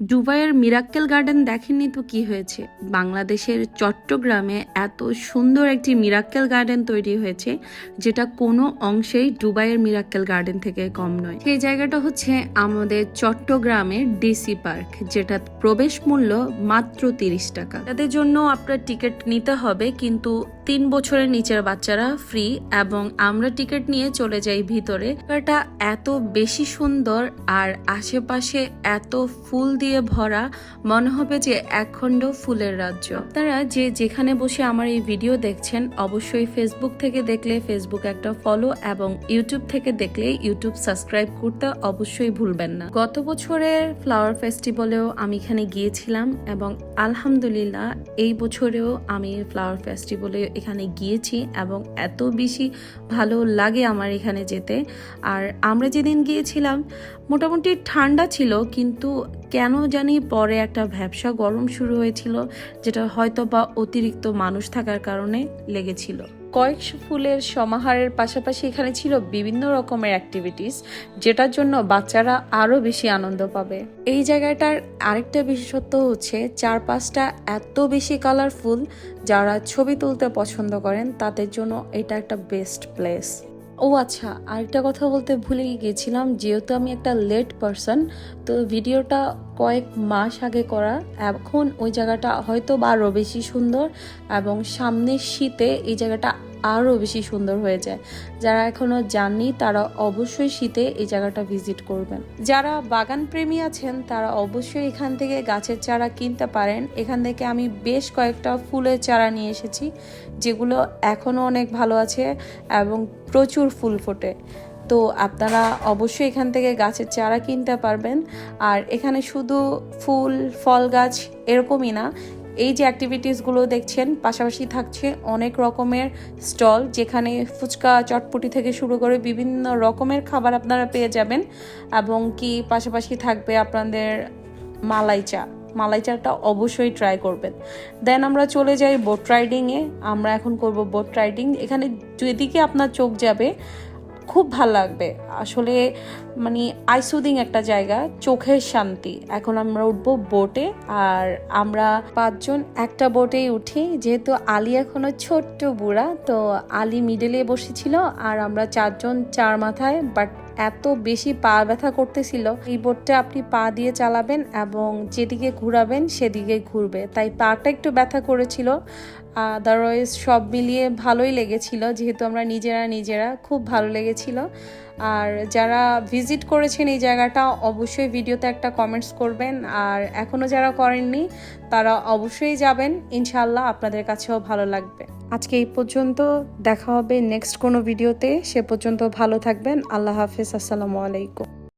দুবাইয়ের মিরাক্কেল গার্ডেন দেখেননি তো কি হয়েছে? বাংলাদেশের চট্টগ্রামে এত সুন্দর একটি মিরাক্কেল গার্ডেন তৈরি হয়েছে, যেটা কোনো অংশেই দুবাইয়ের মিরাক্কেল গার্ডেন থেকে কম নয়। সেই জায়গাটা হচ্ছে আমাদের চট্টগ্রামের ডিসি পার্ক যেটা প্রবেশ মূল্য মাত্র তিরিশ টাকা। তাদের জন্য আপনার টিকিট নিতে হবে, কিন্তু তিন বছরের নিচের বাচ্চারা ফ্রি এবং আমরা টিকিট নিয়ে চলে যাই ভিতরে। এটা এত বেশি সুন্দর আর আশেপাশে এত ফুল দিয়ে ভরা, মনে হবে যে একখণ্ড ফুলের রাজ্য। আপনারা যে যেখানে বসে আমার এই ভিডিও দেখছেন, অবশ্যই ফেসবুক থেকে দেখলে ফেসবুক একটা ফলো এবং ইউটিউব থেকে দেখলে ইউটিউব সাবস্ক্রাইব করতে অবশ্যই ভুলবেন না। গত বছরের ফ্লাওয়ার ফেস্টিভ্যালেও আমি এখানে গিয়েছিলাম এবং আলহামদুলিল্লাহ, এই বছরেও আমি ফ্লাওয়ার ফেস্টিভ্যালে এখানে গিয়েছি এবং এত বেশি ভালো লাগে আমার এখানে যেতে। আর আমরা যেদিন গিয়েছিলাম, মোটামুটি ঠান্ডা ছিল, কিন্তু কেন জানি পরে একটা ভ্যাবসা গরম শুরু হয়েছিল, যেটা হয়তো বা অতিরিক্ত মানুষ থাকার কারণে লেগেছিল। কয়েকশো ফুলের সমাহারের পাশাপাশি এখানে ছিল বিভিন্ন রকমের অ্যাক্টিভিটিস যেটার জন্য বাচ্চারা আরও বেশি আনন্দ পাবে। এই জায়গাটার আরেকটা বিশেষত্ব হচ্ছে, চারপাশটা এত বেশি কালারফুল যারা ছবি তুলতে পছন্দ করেন, তাদের জন্য এটা একটা বেস্ট প্লেস ও আচ্ছা আরেকটা কথা বলতে ভুলে গিয়েছিলাম, যেহেতু আমি একটা লেট পারসন তো ভিডিওটা কয়েক মাস আগে করা। এখন ওই জায়গাটা হয়তো বা আরও বেশি সুন্দর, এবং সামনের শীতে এই জায়গাটা আরও বেশি সুন্দর হয়ে যায়। যারা এখনও যাননি, তারা অবশ্যই শীতে এই জায়গাটা ভিজিট করবেন। যারা বাগান প্রেমী আছেন, তারা অবশ্যই এখান থেকে গাছের চারা কিনতে পারেন। এখান থেকে আমি বেশ কয়েকটা ফুলের চারা নিয়ে এসেছি, যেগুলো এখনও অনেক ভালো আছে এবং প্রচুর ফুল ফোটে। তো আপনারা অবশ্যই এখান থেকে গাছের চারা কিনতে পারবেন। আর এখানে শুধু ফুল, ফল গাছ এরকমই না এই যে অ্যাক্টিভিটিসগুলো দেখছেন, পাশাপাশি থাকছে অনেক রকমের স্টল যেখানে ফুচকা, চটপটি থেকে শুরু করে বিভিন্ন রকমের খাবার আপনারা পেয়ে যাবেন এবং কি পাশাপাশি থাকবে আপনাদের মালাই চা। মালাই চাটা অবশ্যই ট্রাই করবেন। দেন আমরা চলে যাই বোট রাইডিংয়ে আমরা এখন করব বোট রাইডিং এখানে যেদিকে আপনার চোখ যাবে খুব ভালো লাগবে। আসলে মানে আইসুদিং একটা জায়গা, চোখের শান্তি। এখন আমরা উঠবো বোটে আর আমরা পাঁচজন একটা বোটেই উঠি। যেহেতু আলী এখনও ছোট্ট বুড়া, তো আলী মিডেলে বসেছিল, আর আমরা চারজন চার মাথায় বাট এত বেশি পা ব্যথা করতেছিল। বোটটা আপনি পা দিয়ে চালাবেন এবং যেদিকে ঘুরাবেন সেদিকে ঘুরবে। তাই পাটা একটু ব্যথা করেছিল। আদারওয়াইজ সব মিলিয়ে ভালোই লেগেছিল। যেহেতু আমরা নিজেরা নিজেরা খুব ভালো লেগেছিল। আর যারা ভিজিট করেছেন এই জায়গাটা, অবশ্যই ভিডিওতে একটা কমেন্টস করবেন। আর এখনও যারা করেননি, তারা অবশ্যই যাবেন। ইনশাল্লাহ আপনাদের কাছেও ভালো লাগবে। আজকে এই পর্যন্ত দেখা হবে নেক্সট কোনো ভিডিওতে সে পর্যন্ত ভালো থাকবেন। আল্লাহ হাফিজ। আসসালামু আলাইকুম।